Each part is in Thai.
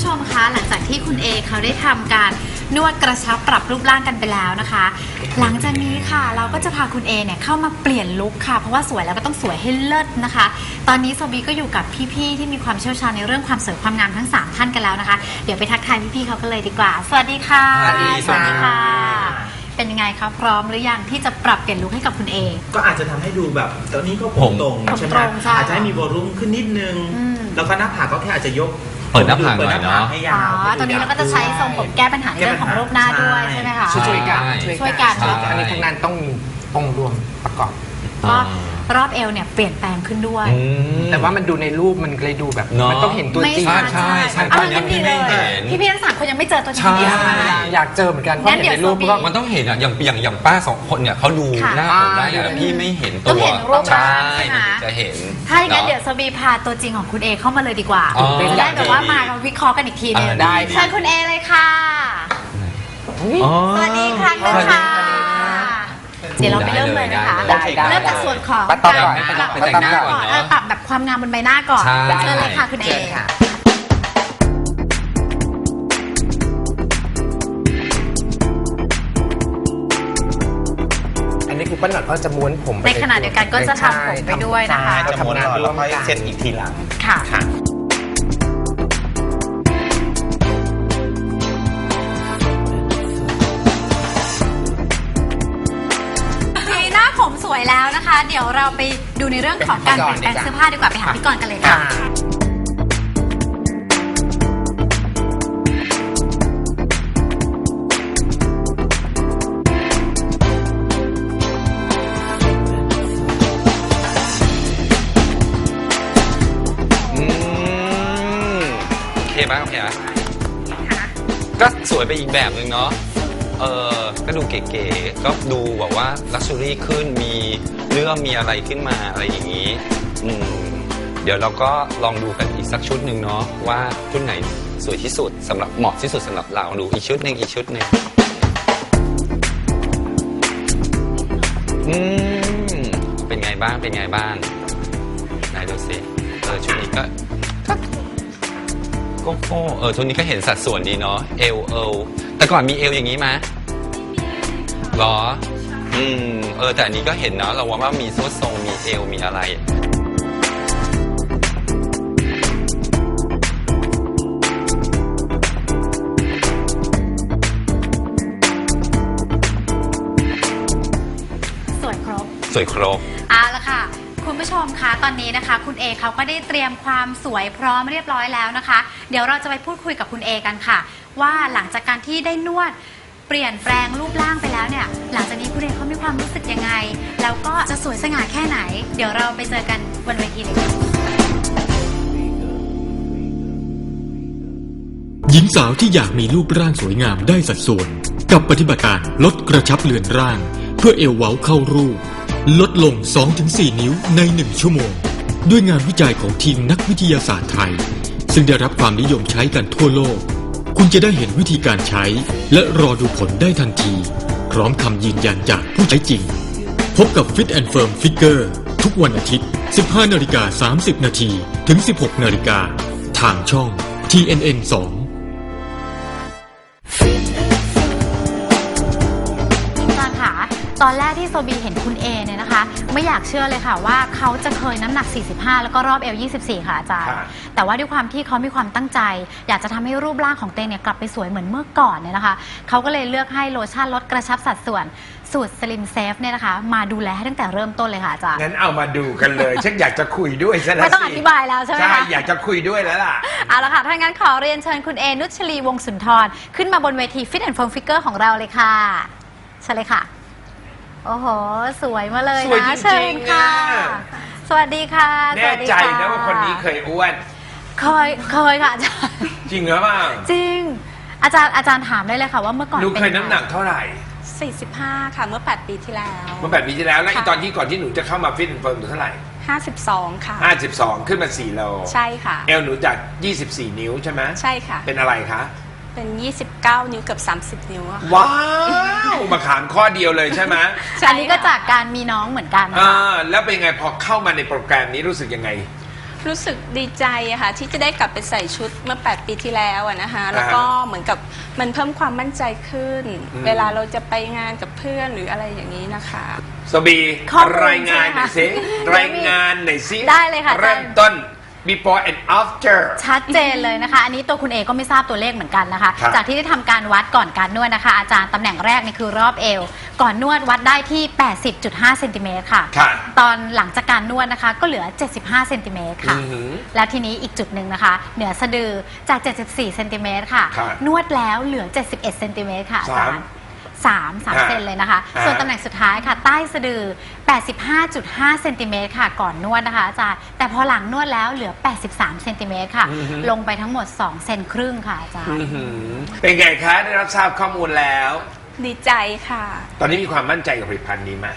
ผู้ชมคะหลังจากที่คุณเอเขาได้ทำการนวดกระชับปรับรูปร่างกันไปแล้วนะคะ หลังจากนี้ค่ะเราก็จะพาคุณเอเนี่ยเข้ามาเปลี่ยนลุคค่ะ เพราะว่าสวยแล้วก็ต้องสวยให้เลิศนะคะ ตอนนี้โซบีก็อยู่กับพี่ๆที่มีความเชี่ยวชาญในเรื่องความสวยความงามทั้งสามท่านกันแล้วนะคะ เดี๋ยวไปทักทายพี่ๆเขากันเลยดีกว่า สวัสดีค่ะ สวัสดีสวัสดีค่ะค่ะ เป็นยังไงคะพร้อมหรือยังที่จะปรับเปลี่ยนลุคให้กับคุณเอ ก็อาจจะทำให้ดูแบบตอนนี้ก็ผมตรงผมใช่ไหมตรงใช่อาจจะให้มีวอลลุ่มขึ้นนิดนึง อืม แล้วก็หน้าผากก็แค่อาจจะยกเปิดหน้าผากเปิดหน้าหน่อยผากเนอะ ให้อ๋ยาวอตอนนี้เราก็จะใช้ทรงผมแก้ปัญหาในเรื่องของรูปหน้าด้วยใช่ไหมคะใช่ช่วยกันช่วยกัน ใช่ อันนี้ทั้งนั้นต้องมีองค์รวมประกอบ ก็ รอบเอวเนี่ยเปลี่ยนแปลงขึ้นด้วย อืม แต่ว่ามันดูในรูปมันเลยดูแบบ เนอะ มันต้องเห็นตัวไม่จริงชัดใช่ใช่เอาตอนนี้งั้นดีเลยพี่ไม่เห็นพี่พี่ๆทั้งสามคนยังไม่เจอตัวจริงใช่เดียวอยากอยากเจอเหมือนกันเพงั้ราะนเห็นเดี๋ยวในรูปโซบีก็ มันต้องเห็นอะอย่างอย่างอย่างป้าสองคนเนี่ยเขาดูค่ะหน้าผมได้อ่าแต่พี่ไม่เห็นต้ตัองวเห็นรูปใช่ร่างใช่ไหม มันถึงจะเห็นถ้าอย่างนั้นอะเดี๋ยวสบีพาตัวจริงของคุณเอเข้ามาเลยดีกว่า อ๋อ จะได้แบบว่ามาเราวิเคราะห์กันอีกทีหนึงอ่าได้ เชิญคุณเอเลยค่ะอ๋อสวัสดีครั้งหนึงค่ะ เดี๋ยวเราไปเริ่มเลยนะคะ ได้ได้เริ่มจากส่วนของป้าต๊อบก่อนปรับไปแต่งหน้าก่อนเนอะเออปรับแบบความงามบนใบหน้าก่อนใช่ เชิญเลยค่ะคุณเอ เชิญค่ะ อันนี้คือป้าหนอดเขาจะม้วนผมไปในขณะเดียวกันก็จะทำผมไปด้วยนะคะ ใช่จะม้วนทำงานก่อนร่แล้ววมค่อยกันเซ็ตอีกทีหลัง ค่ะ ค่ะ วยแล้วนะคะ เดี๋ยวเราไปดูในเรื่องของการเปลี่ยนแปลงเสื้อผ้าดีกว่าไปหาพี่กรณ์กันเลยค่ะ อืมโอเคไหมโอเคไหมก็สวยไปอีกแบบหนึ่งเนาะ เออก็ดูเก๋ๆก็ดูแบบว่าลักชัวรี่ขึ้นมีเรื่องมีอะไรขึ้นมาอะไรอย่างนี้อืมเดี๋ยวเราก็ลองดูกันอีกสักชุดหนึ่งเนาะว่าชุดไหนสวยที่สุดสำหรับเหมาะที่สุดสำหรับเราดูอีกชุดหนึ่งอีกชุดหนึ่งอืมเป็นไงบ้างเป็นไงบ้างไหนดูสิเออชุดนี้ก็ก็โกโก้เออชุดนี้ก็เห็นสัดส่วนดีเนาะเอวเอวแต่ก่อนมีเอวอย่างนี้ไหม หรอ อืม เออ แต่อันนี้ก็เห็นเนาะเราว่าว่ามีโซ่ทรงมีเอวมีอะไร สวยครบ สวยครบ เอาละค่ะ คุณผู้ชมคะตอนนี้นะคะ คุณเอเขาก็ได้เตรียมความสวยพร้อมเรียบร้อยแล้วนะคะ เดี๋ยวเราจะไปพูดคุยกับคุณเอกันค่ะ ว่าหลังจากการที่ได้นวด เปลี่ยนแปลงรูปร่างไปแล้วเนี่ย หลังจากนี้คุณเอเขามีความรู้สึกยังไง แล้วก็จะสวยสง่าแค่ไหน เดี๋ยวเราไปเจอกันบนเวทีเลยค่ะหญิงสาวที่อยากมีรูปร่างสวยงามได้สัดส่วน กับปฏิบัติการลดกระชับเลือนร่าง เพื่อเอวเว้าเข้ารูป ลดลง 2-4 นิ้วใน 1 ชั่วโมง ด้วยงานวิจัยของทีมนักวิทยาศาสตร์ไทย ซึ่งได้รับความนิยมใช้กันทั่วโลก คุณจะได้เห็นวิธีการใช้ และรอดูผลได้ทันที พร้อมคำยืนยันจากผู้ใช้จริง พบกับ Fit and Firm Figure ทุกวันอาทิตย์ 15 นาฬิกา 30 นาที ถึง 16 นาฬิกา ทางช่อง TNN 2 ตอนแรกที่โซบีเห็นคุณเอเนี่ยนะคะ ไม่อยากเชื่อเลยค่ะว่าเขาจะเคยน้ำหนัก 45 แล้วก็รอบเอว24 ค่ะอาจารย์ค่ะแต่ว่าด้วยความที่เขามีความตั้งใจ อยากจะทำให้รูปร่างของเตงเนี่ยกลับไปสวยเหมือนเมื่อก่อนเนี่ยนะคะ เขาก็เลยเลือกให้โลชั่นลดกระชับสัดส่วนสูตร Slim Safe เนี่ยนะคะ มาดูแลให้ตั้งแต่เริ่มต้นเลยค่ะอาจารย์ งั้นเอามาดูกันเลย ฉันอยากจะคุยด้วยซะแล้วไม่ต้องอสิธิบายแล้วใช่ไหมใช่คะอยากจะคุยด้วยแล้วล่ะ เอาละค่ะ ถ้างั้นขอเรียนเชิญคุณเอนุชลีวงศ์สุนทร ขึ้นมาบนเวที Fit and Firm Figure ของเราเลยค่ะเชิญเลยค่ะ โอ้โห สวยมาเลยสวยนะจริงๆเชิญค่ะ อะ สวัสดีค่ะแน่สวัสดีใจค่นะว่าคนนี้เคยอ้วน เคยเคยค่ะอาจารย์ จริงหรือเปล่าจริง อาจารย์อาจารย์ถามได้เลยค่ะว่าเมื่อก่อนหนูป็เคยน้ำหนักเท่าไหร่ 45 ค่ะเมื่อ 8 ปีที่แล้ว เมื่อแปดปีที่แล้วแล้วค่ะ อีตอนที่ก่อนที่หนูจะเข้ามาฟิตเฟิร์มหนูเท่าไหร่ 52 ค่ะ 52 ขึ้นมา4โลใช่ค่ะ เอลหนูจาก 24 นิ้วใช่ไหมใช่ค่ะ เป็นอะไรคะ เป็น 29 นิ้วเกือบ30 นิ้วอะค่ะว้าวมาขามข้อเดียวเลยใช่ไหมอันนี้ก็จากการมีน้องเหมือนกันอ่าแล้วเป็นไงพอเข้ามาในโปรแกรมนี้รู้สึกยังไง รู้สึกดีใจอะค่ะ ที่จะได้กลับไปใส่ชุดเมื่อ 8 ปีที่แล้วอะนะคะ แล้วก็เหมือนกับมันเพิ่มความมั่นใจขึ้นเวลาเราจะไปงานกับเพื่อนหรืออะไรอย่างนี้นะคะ สบีข้อมูลรายงานหน่อยสิใช่ไหมคะรายงานหน่อยสิได้เลยค่ะอาจารย์ เริ่มต้น before and after ชัดเจนเลยนะคะ อันนี้ตัวคุณเอก็ไม่ทราบตัวเลขเหมือนกันนะคะ ครับจากที่ได้ทำการวัดก่อนการนวดนะคะ อาจารย์ตำแหน่งแรกนี่คือรอบเอว ก่อนนวดวัดได้ที่ 80.5เซนติเมตรค่ะ ค่ะตอนหลังจากการนวดนะคะ ก็เหลือ 75เซนติเมตรค่ะ อือหือและทีนี้อีกจุดหนึ่งนะคะ เหนือสะดือจาก 74เซนติเมตรค่ะ ครับนวดแล้วเหลือ 71เซนติเมตรค่ะอาจารย์ สาม สามอ่าเซนเลยนะคะ อ่า ส่วนตำแหน่งสุดท้ายค่ะ ใต้สะดือ 85.5 เซนติเมตรค่ะ ก่อนนวดนะคะอาจารย์ แต่พอหลังนวดแล้วเหลือ 83 เซนติเมตรค่ะลงไปทั้งหมด 2 เซนครึ่งค่ะอาจารย์ อื้อหือเป็นไงคะได้รับทราบข้อมูลแล้ว ดีใจค่ะ ตอนนี้มีความมั่นใจกับผลิตภัณฑ์นี้ไหม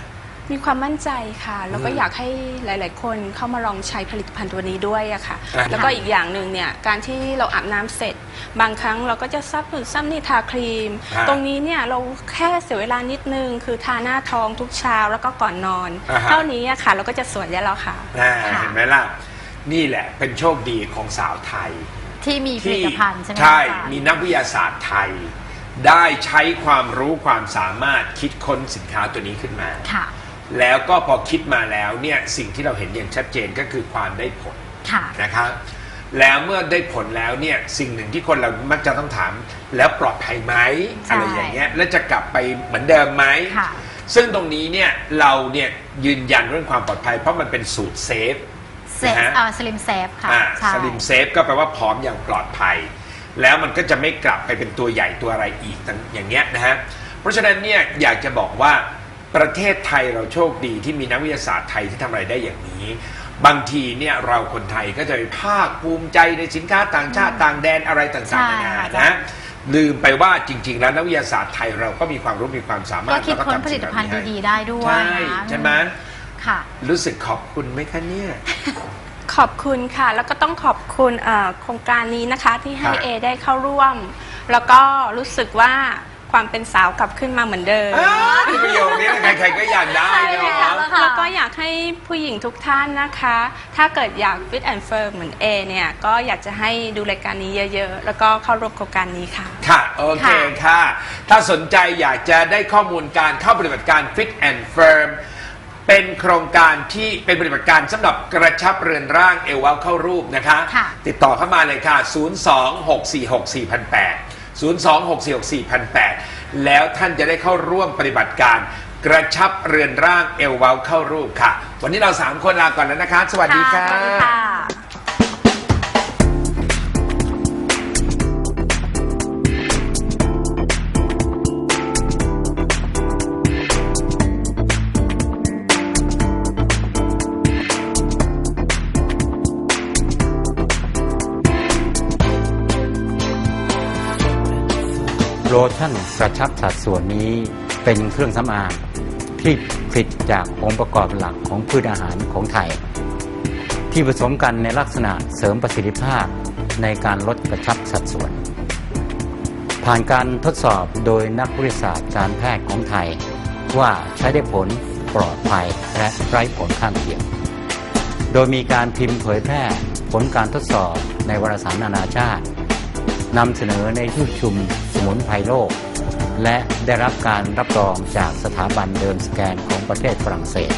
มีความมั่นใจค่ะ แล้วก็อืมอยากให้หลาย ๆ คนเข้ามาลองใช้ผลิตภัณฑ์ตัวนี้ด้วยอะค่ะ อ่าแล้วก็อีกอย่างหนึ่งเนี่ย การที่เราอาบน้ำเสร็จ บางครั้งเราก็จะซับหนุนซ้ำนี่ทาครีมอ่าตรงนี้เนี่ยเราแค่เสียเวลานิดนึง คือทาหน้าท้องทุกเช้าแล้วก็ก่อนนอน อ่าฮะ เท่านี้อะค่ะ เราก็จะสวยได้แล้วค่ะอ่าค่ะ เห็นไหมล่ะ นี่แหละเป็นโชคดีของสาวไทย ที่มีผลิตภัณฑ์ใช่ไหมคะใช่ อาจารย์ มีนักวิทยาศาสตร์ไทย ได้ใช้ความรู้ความสามารถคิดค้นสินค้าตัวนี้ขึ้นมา ค่ะ แล้วก็พอคิดมาแล้วเนี่ยสิ่งที่เราเห็นอย่างชัดเจนก็คือความได้ผลค่ะ นะครับแล้วเมื่อได้ผลแล้วเนี่ยสิ่งหนึ่งที่คนเรามักจะต้องถาม แล้วปลอดภัยไหมใช่ อะไรอย่างเงี้ยแล้วจะกลับไปเหมือนเดิมไหม ค่ะ ซึ่งตรงนี้เนี่ยเราเนี่ยยืนยันเรื่องความปลอดภัย เพราะมันเป็นสูตรเซฟ เซฟนะฮะ เอ่อสลิมเซฟค่ะอ่าใช่ สลิมเซฟก็แปลว่าพร้อมอย่างปลอดภัย แล้วมันก็จะไม่กลับไปเป็นตัวใหญ่ตัวอะไรอีกต่างอย่างเงี้ยนะฮะเพราะฉะนั้นเนี่ยอยากจะบอกว่า ประเทศไทยเราโชคดีที่มีนักวิทยาศาสตร์ไทยที่ทำอะไรได้อย่างนี้ บางทีเนี่ยเราคนไทยก็จะไปภาคภูมิใจในสินค้าต่างชาติต่างแดนอะไรต่างๆนานาใช่ค่ะนะ ลืมไปว่าจริง ๆ แล้วนักวิทยาศาสตร์ไทยเราก็มีความรู้มีความสามารถก็คิดแล้วค้นทำผลิตภัณฑ์สิ่งเหล่าดีนี้ๆได้ด้วยใช่นะใช่ไหมค่ะ รู้สึกขอบคุณไหมคะเนี่ย ขอบคุณค่ะ แล้วก็ต้องขอบคุณเอ่อโครงการนี้นะคะที่ให้ครับ เอได้เข้าร่วม แล้วก็รู้สึกว่า ความเป็นสาวกลับขึ้นมาเหมือนเดิม ที่ประโยคนี้ใครๆก็อยากได้ใช่เนแล้วอะล่ะค่ะ แล้วก็อยากให้ผู้หญิงทุกท่านนะคะ ถ้าเกิดอยาก fit and firm เหมือนเอเนี่ย ก็อยากจะให้ดูรายการนี้เยอะๆ แล้วก็เข้าร่วมโครงการนี้ค่ะ ค่ะ โอเคค่ะค่ะ ถ้าสนใจอยากจะได้ข้อมูลการเข้าปฏิบัติการ Fit and Firm เป็นโครงการที่เป็นปฏิบัติการสำหรับกระชับเรือนร่างเอวเว้าเข้ารูปนะคะ ค่ะ ติดต่อเข้ามาเลยค่ะ 026464008 026464008 แล้วท่านจะได้เข้าร่วมปฏิบัติการ กระชับเรือนร่างเอวเว้าเข้ารูปค่ะ วันนี้เราสามคนลาก่อนแล้วนะคะ สวัสดีค่ะ สวัสดีค่ะ โลชั่นกระชับสัดส่วนนี้เป็นเครื่องสำอางที่ผลิตจากองค์ประกอบหลักของพืชอาหารของไทย ที่ผสมกันในลักษณะเสริมประสิทธิภาพในการลดกระชับสัดส่วน ผ่านการทดสอบโดยนักวิทยาศาสตร์การแพทย์ของไทย ว่าใช้ได้ผลปลอดภัยและไร้ผลข้างเคียง โดยมีการพิมพ์เผยแพร่ผลการทดสอบในวารสารนานาชาติ นำเสนอในที่ประชุมสมุนไพรโลก และได้รับการรับรองจากสถาบันเดินสแกนของประเทศฝรั่งเศส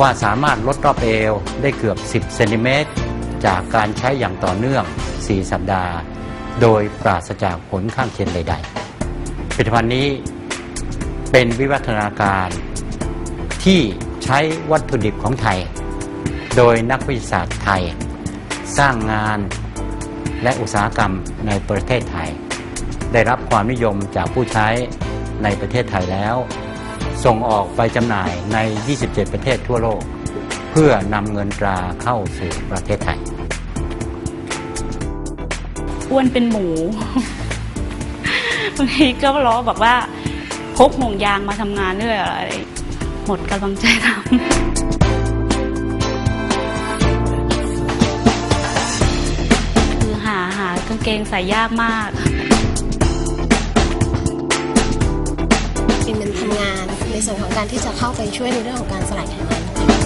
ว่าสามารถลดรอบเอวได้เกือบ 10 เซนติเมตร จากการใช้อย่างต่อเนื่อง 4 สัปดาห์ โดยปราศจากผลข้างเคียงใดๆผลิตภัณฑ์นี้เป็นวิวัฒนาการที่ใช้วัตถุดิบของไทย โดยนักวิทยาศาสตร์ไทย สร้างงาน และอุตสาหกรรมในประเทศไทย ได้รับความนิยมจากผู้ใช้ในประเทศไทยแล้ว ส่งออกไปจำหน่ายใน 27 ประเทศทั่วโลก เพื่อนำเงินตราเข้าสู่ประเทศไทย อ้วนเป็นหมูบางทีก็ล้อบอกว่าพกห่วงยางมาทำงานด้วยอะไรหมดกำลังใจทำ กางเกงใส่ยากมากเป็นมันทำงานในส่วนของการที่จะเข้าไปช่วยในเรื่องของการสลายไขมัน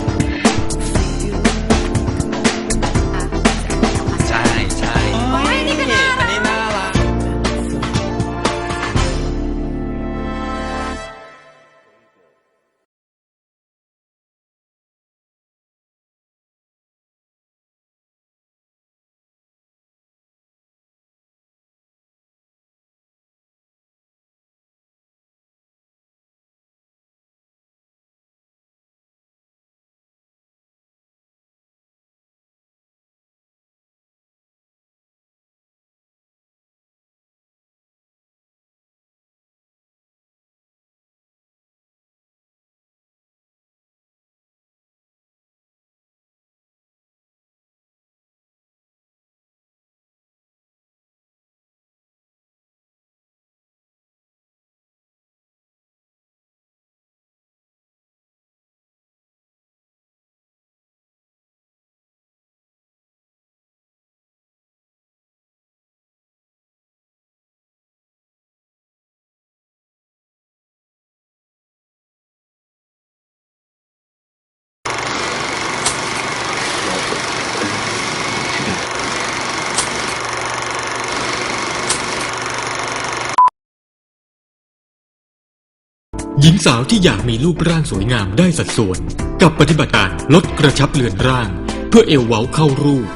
หญิงสาวที่อยากมีรูปร่างสวยงามได้สัดส่วน กับปฏิบัติการลดกระชับเลือนร่าง เพื่อเอวเว้าเข้ารูป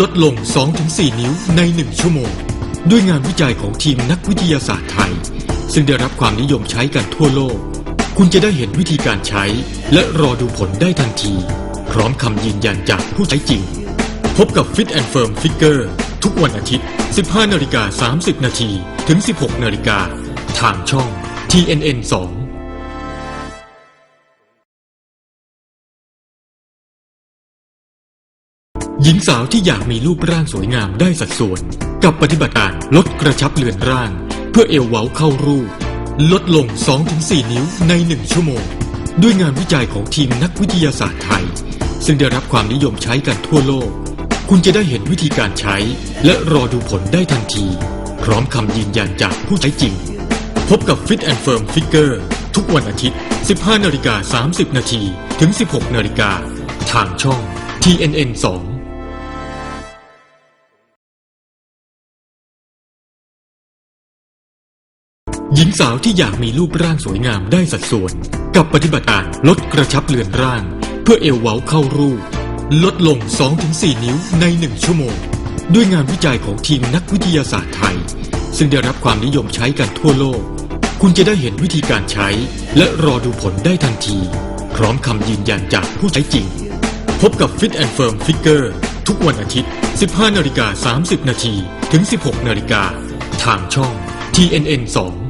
ลดลง 2-4 นิ้วใน 1 ชั่วโมง ด้วยงานวิจัยของทีมนักวิทยาศาสตร์ไทย ซึ่งได้รับความนิยมใช้กันทั่วโลก คุณจะได้เห็นวิธีการใช้ และรอดูผลได้ทันที พร้อมคำยืนยันจากผู้ใช้จริง พบกับ Fit and Firm Figure ทุกวันอาทิตย์ 15 นาฬิกา 30 นาทีถึง 16 นาฬิกาทางช่อง TNN 2 หญิงสาวที่อยากมีรูปร่างสวยงามได้สัดส่วน กับปฏิบัติการลดกระชับเลือนร่าง เพื่อเอวเว้าเข้ารูป ลดลง 2-4 นิ้วใน 1 ชั่วโมง ด้วยงานวิจัยของทีมนักวิทยาศาสตร์ไทย ซึ่งได้รับความนิยมใช้กันทั่วโลก คุณจะได้เห็นวิธีการใช้ และรอดูผลได้ทันที พร้อมคำยืนยันจากผู้ใช้จริง พบกับ Fit and Firm Figure ทุกวันอาทิตย์ 15 นาฬิกา 30 นาที ถึง 16 นาฬิกา ทางช่อง TNN 2 หญิงสาวที่อยากมีรูปร่างสวยงามได้สัดส่วน กับปฏิบัติการลดกระชับเลือนร่าง เพื่อเอวเว้าเข้ารูป ลดลง 2-4 นิ้วใน 1 ชั่วโมง ด้วยงานวิจัยของทีมนักวิทยาศาสตร์ไทย ซึ่งได้รับความนิยมใช้กันทั่วโลก คุณจะได้เห็นวิธีการใช้ และรอดูผลได้ทันที พร้อมคำยืนยันจากผู้ใช้จริง พบกับ Fit and Firm Figure ทุกวันอาทิตย์ 15 นาฬิกา 30 นาทีถึง 16 นาฬิกาทางช่อง TNN 2